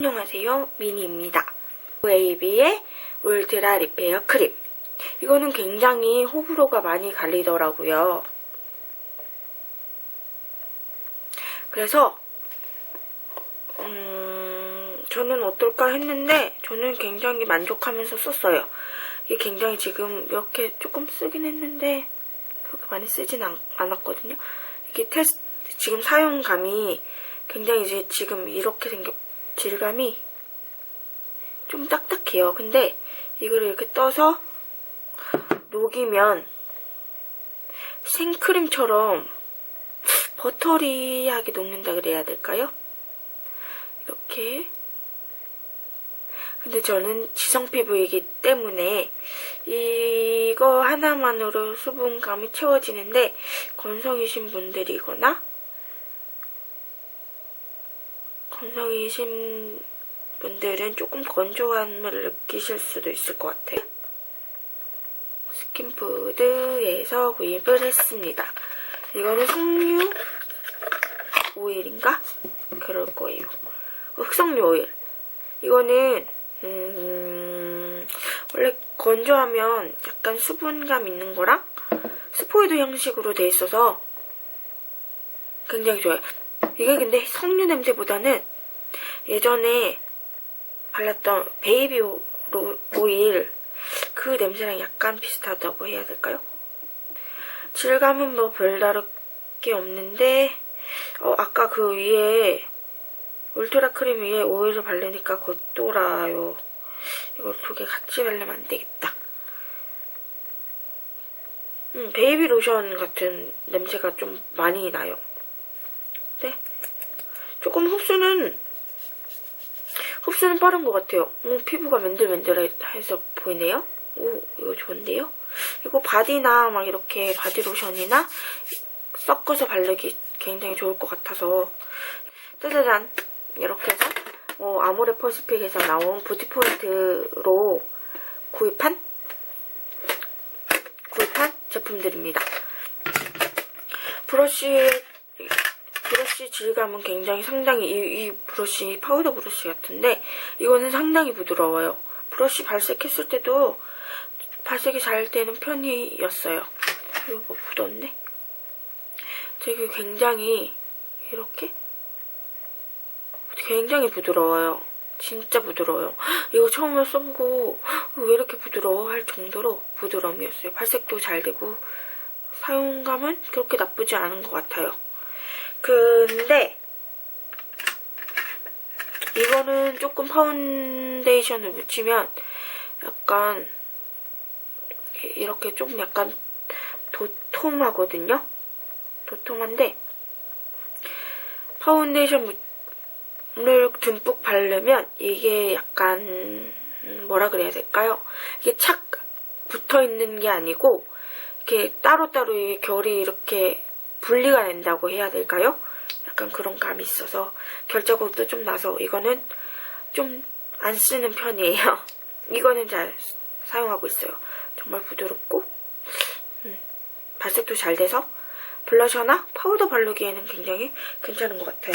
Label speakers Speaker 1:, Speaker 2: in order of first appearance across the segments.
Speaker 1: 안녕하세요. 미니입니다. 웨이비의 울트라 리페어 크림. 이거는 굉장히 호불호가 많이 갈리더라고요. 그래서 음, 저는 어떨까 했는데 저는 굉장히 만족하면서 썼어요. 이게 굉장히 지금 이렇게 조금 쓰긴 했는데 그렇게 많이 쓰진 않, 않았거든요. 이게 테스트 지금 사용감이 굉장히 이제 지금 이렇게 생겼 질감이 좀 딱딱해요. 근데 이거를 이렇게 떠서 녹이면 생크림처럼 버터리하게 녹는다 그래야 될까요? 이렇게. 근데 저는 지성 피부이기 때문에 이거 하나만으로 수분감이 채워지는데 건성이신 분들이거나 건성이신 분들은 조금 건조함을 느끼실 수도 있을 것 같아요. 스킨푸드에서 구입을 했습니다. 이거는 석류 오일인가? 그럴 거예요. 흑석류 오일. 이거는 음, 원래 건조하면 약간 수분감 있는 거랑 스포이드 형식으로 돼 있어서 굉장히 좋아요. 이게 근데 석류 냄새보다는 예전에 발랐던 베이비 오일 그 냄새랑 약간 비슷하다고 해야 될까요? 질감은 뭐 별다를 게 없는데 어, 아까 그 위에 울트라 크림 위에 오일을 바르니까 겉돌아요. 이거 두 개 같이 바르면 안 되겠다. 음, 베이비 로션 같은 냄새가 좀 많이 나요. 네. 조금 흡수는 흡수는 빠른 것 같아요. 오, 피부가 맨들맨들해서 보이네요. 오, 이거 좋은데요? 이거 바디나 막 이렇게 바디 로션이나 섞어서 바르기 굉장히 좋을 것 같아서 짜자잔 이렇게 해서 어, 아모레 퍼시픽에서 나온 뷰티포인트로 구입한 구입한 제품들입니다. 브러쉬 브러쉬 질감은 굉장히 상당히 이, 이 브러쉬 파우더 브러쉬 같은데 이거는 상당히 부드러워요. 브러쉬 발색했을 때도 발색이 잘 되는 편이었어요. 이거 뭐 묻었네? 되게 굉장히 이렇게 굉장히 부드러워요. 진짜 부드러워요. 이거 처음에 써보고 왜 이렇게 부드러워 할 정도로 부드러움이었어요. 발색도 잘 되고 사용감은 그렇게 나쁘지 않은 것 같아요. 근데 이거는 조금 파운데이션을 묻히면 약간 이렇게 좀 약간 도톰하거든요. 도톰한데 파운데이션을 듬뿍 바르면 이게 약간 음, 뭐라 그래야 될까요? 이게 착 붙어 있는 게 아니고 이렇게 따로따로 이 결이 이렇게 분리가 된다고 해야 될까요? 약간 그런 감이 있어서 결자국도 좀 나서 이거는 좀 안 쓰는 편이에요. 이거는 잘 사용하고 있어요. 정말 부드럽고 음, 발색도 잘 돼서 블러셔나 파우더 바르기에는 굉장히 괜찮은 것 같아요.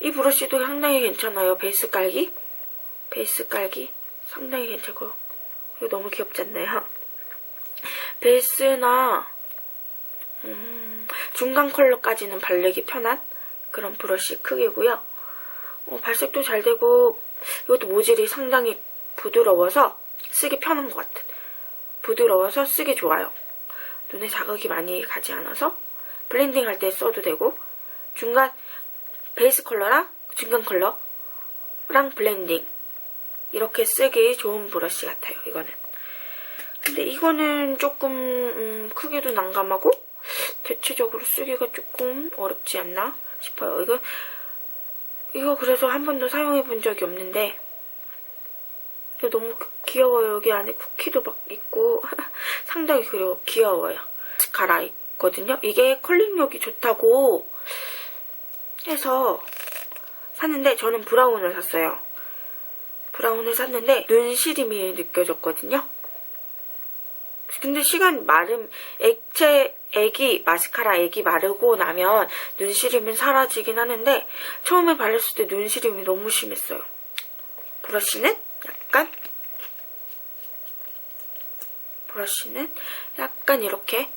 Speaker 1: 이 브러쉬도 상당히 괜찮아요. 베이스 깔기 베이스 깔기 상당히 괜찮고 이거 너무 귀엽지 않나요? 베이스나 음, 중간 컬러까지는 바르기 편한 그런 브러쉬 크기고요. 어, 발색도 잘 되고 이것도 모질이 상당히 부드러워서 쓰기 편한 것 같은. 부드러워서 쓰기 좋아요. 눈에 자극이 많이 가지 않아서 블렌딩 할 때 써도 되고 중간 베이스 컬러랑 중간 컬러랑 블렌딩 이렇게 쓰기 좋은 브러쉬 같아요. 이거는. 근데 이거는 조금 음, 크기도 난감하고 대체적으로 쓰기가 조금 어렵지 않나 싶어요. 이거 이거 그래서 한 번도 사용해 본 적이 없는데 너무 귀여워요. 여기 안에 쿠키도 막 있고 상당히 그리고 귀여워요. 갈아 있거든요. 이게 컬링력이 좋다고 해서 샀는데 저는 브라운을 샀어요. 브라운을 샀는데 눈 시림이 느껴졌거든요. 근데 시간 마름, 액체, 액이, 마스카라 액이 마르고 나면 눈시림은 사라지긴 하는데, 처음에 발랐을 때 눈시림이 너무 심했어요. 브러쉬는 약간, 브러쉬는 약간 이렇게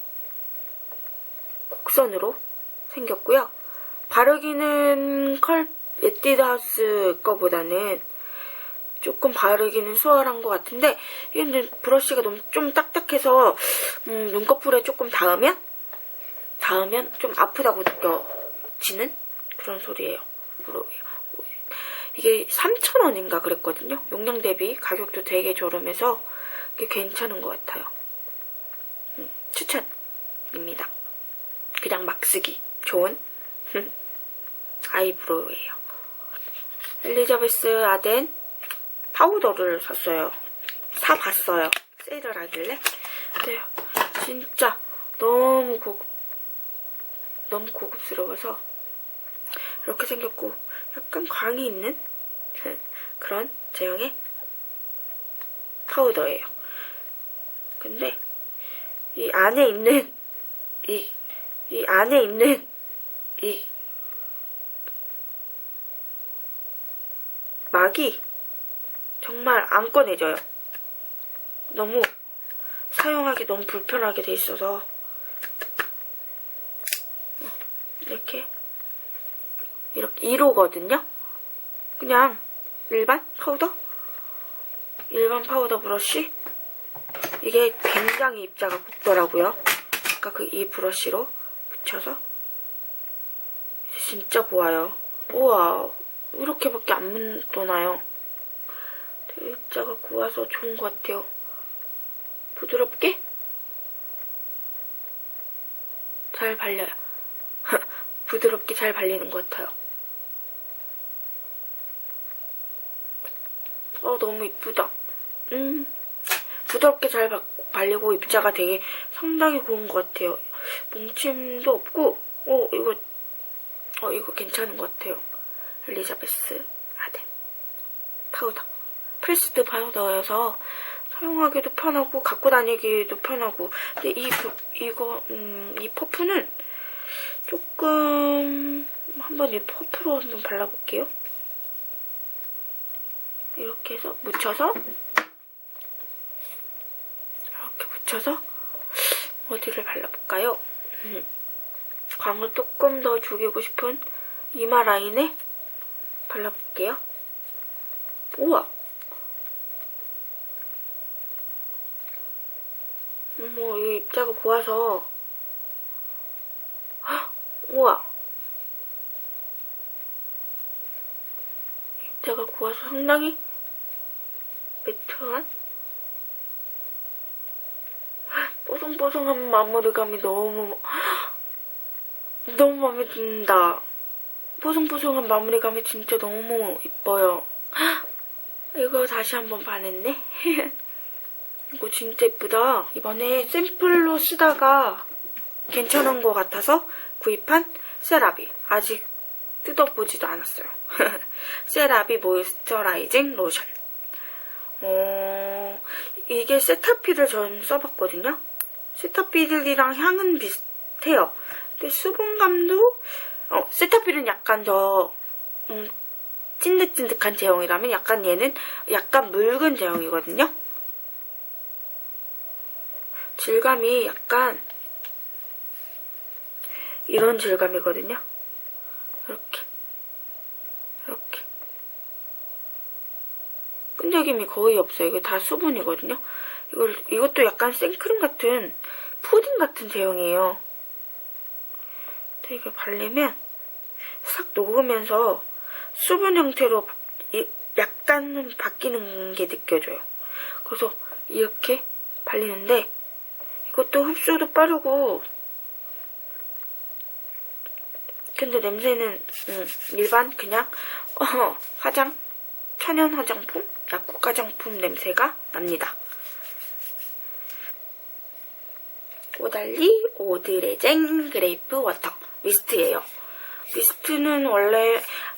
Speaker 1: 곡선으로 생겼고요. 바르기는 컬, 에뛰드하우스 거보다는 조금 바르기는 수월한 것 같은데 이는 브러쉬가 너무 좀 딱딱해서 음, 눈꺼풀에 조금 닿으면 닿으면 좀 아프다고 느껴지는 그런 소리예요. 이게 3,000원인가 그랬거든요. 용량 대비 가격도 되게 저렴해서 꽤 괜찮은 것 같아요. 음, 추천입니다. 그냥 막 쓰기 좋은 아이브로우예요. 엘리자베스 아덴 파우더를 샀어요. 사봤어요. 세일을 하길래. 근데 진짜 너무 고급, 너무 고급스러워서 이렇게 생겼고 약간 광이 있는 그런 제형의 파우더예요. 근데 이 안에 있는 이, 이 안에 있는 이 막이 정말 안 꺼내져요. 너무 사용하기 너무 불편하게 돼 있어서 이렇게 이렇게 1호거든요. 그냥 일반 파우더 일반 파우더 브러쉬 이게 굉장히 입자가 굵더라고요. 아까 그 이 브러쉬로 붙여서 진짜 고와요. 우와 이렇게밖에 안 묻어나요. 입자가 고와서 좋은 것 같아요. 부드럽게 잘 발려요. 부드럽게 잘 발리는 것 같아요. 어, 너무 이쁘다. 음, 부드럽게 잘 바- 발리고 입자가 되게 상당히 고운 것 같아요. 뭉침도 없고, 어, 이거, 어, 이거 괜찮은 것 같아요. 엘리자베스 아덴 파우더. 프레스드 파우더여서 사용하기도 편하고 갖고 다니기도 편하고 근데 이 부- 이거 음, 이 퍼프는 조금 한번 이 퍼프로 한번 발라볼게요. 이렇게 해서 묻혀서 이렇게 묻혀서 어디를 발라볼까요? 음, 광을 조금 더 죽이고 싶은 이마 라인에 발라볼게요. 우와! 어머, 이 입자가 고와서. 헉, 우와! 입자가 고와서 상당히 매트한? 뽀송뽀송한 마무리감이 너무, 너무 마음에 든다. 뽀송뽀송한 마무리감이 진짜 너무 이뻐요. 이거 다시 한번 반했네. 이거 진짜 이쁘다. 이번에 샘플로 쓰다가 괜찮은 것 같아서 구입한 세라비. 아직 뜯어보지도 않았어요. 세라비 모이스처라이징 로션. 어, 이게 세타필을 전 써봤거든요. 세타필이랑 향은 비슷해요. 근데 수분감도, 어, 세타필은 약간 더, 음, 찐득찐득한 제형이라면 약간 얘는 약간 묽은 제형이거든요. 질감이 약간 이런 질감이거든요. 이렇게. 이렇게. 끈적임이 거의 없어요. 이게 다 수분이거든요. 이걸, 이것도 약간 생크림 같은, 푸딩 같은 제형이에요. 이거 바르면 싹 녹으면서 수분 형태로 약간은 바뀌는 게 느껴져요. 그래서 이렇게 발리는데 이것도 흡수도 빠르고 근데 냄새는 음, 일반 그냥 어, 화장 천연 화장품 약국 화장품 냄새가 납니다. 오달리 오드레쟁 그레이프 워터 미스트예요. 미스트는 원래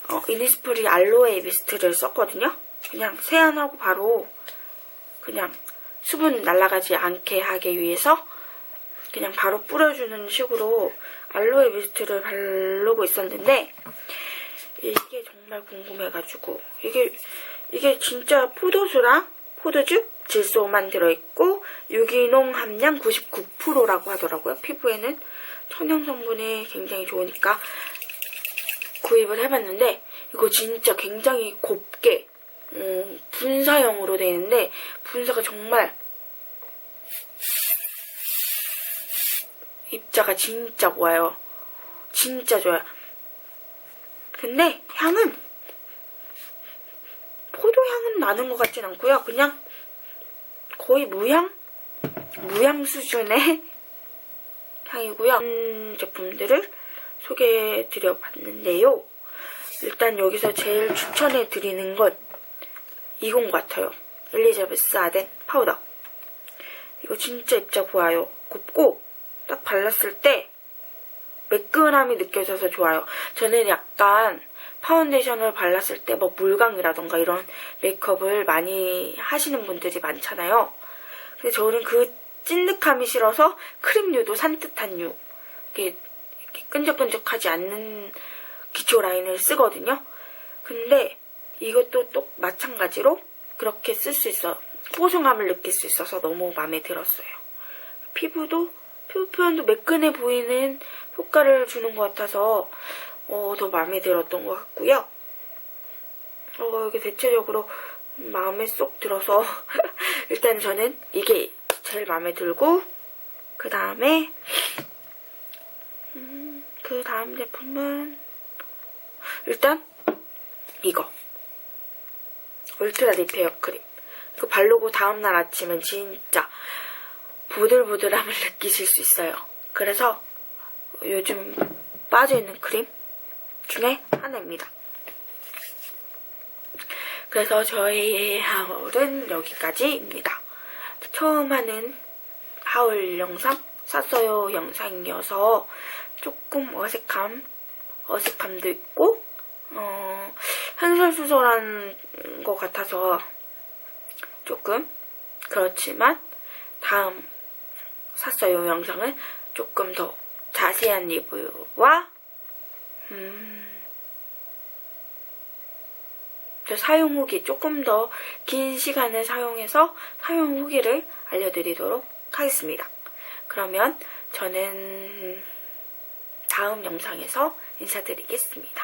Speaker 1: 어, 이니스프리 알로에 미스트를 썼거든요. 그냥 세안하고 바로 그냥 수분 날아가지 않게 하기 위해서 그냥 바로 뿌려주는 식으로 알로에 미스트를 바르고 있었는데 이게 정말 궁금해가지고 이게 이게 진짜 포도수랑 포도즙 질소만 들어있고 유기농 함량 99%라고 하더라고요. 피부에는 천연 성분이 굉장히 좋으니까 구입을 해봤는데 이거 진짜 굉장히 곱게 음, 분사형으로 되어 있는데 분사가 정말 입자가 진짜 고와요. 진짜 좋아요. 근데 향은 포도향은 나는 것 같진 않고요. 그냥 거의 무향? 무향 수준의 향이고요. 음, 제품들을 소개해드려 봤는데요. 일단 여기서 제일 추천해드리는 것 이건 같아요. 엘리자베스 아덴 파우더. 이거 진짜 입자 좋아요. 곱고 딱 발랐을 때 매끈함이 느껴져서 좋아요. 저는 약간 파운데이션을 발랐을 때 뭐 물광이라던가 이런 메이크업을 많이 하시는 분들이 많잖아요. 근데 저는 그 찐득함이 싫어서 크림류도 산뜻한 류. 이렇게, 이렇게 끈적끈적하지 않는 기초 라인을 쓰거든요. 근데 이것도 또 마찬가지로 그렇게 쓸 수 있어. 뽀송함을 느낄 수 있어서 너무 마음에 들었어요. 피부도 피부 표현도 매끈해 보이는 효과를 주는 것 같아서 어, 더 마음에 들었던 것 같고요. 어, 이게 대체적으로 마음에 쏙 들어서 일단 저는 이게 제일 마음에 들고 그 다음에 음, 그 다음 제품은 일단 이거 울트라 리페어 크림 이거 바르고 다음날 아침은 진짜 보들보들함을 느끼실 수 있어요. 그래서 요즘 빠져있는 크림 중에 하나입니다. 그래서 저희의 하울은 여기까지입니다. 처음 하는 하울 영상 쌌어요 영상이어서 조금 어색함, 어색함도 있고 어, 한설수설한 것 같아서 조금 그렇지만 다음 샀어요 영상은 조금 더 자세한 리뷰와 음, 저 사용 후기 조금 더 긴 시간을 사용해서 사용 후기를 알려드리도록 하겠습니다. 그러면 저는 다음 영상에서 인사드리겠습니다.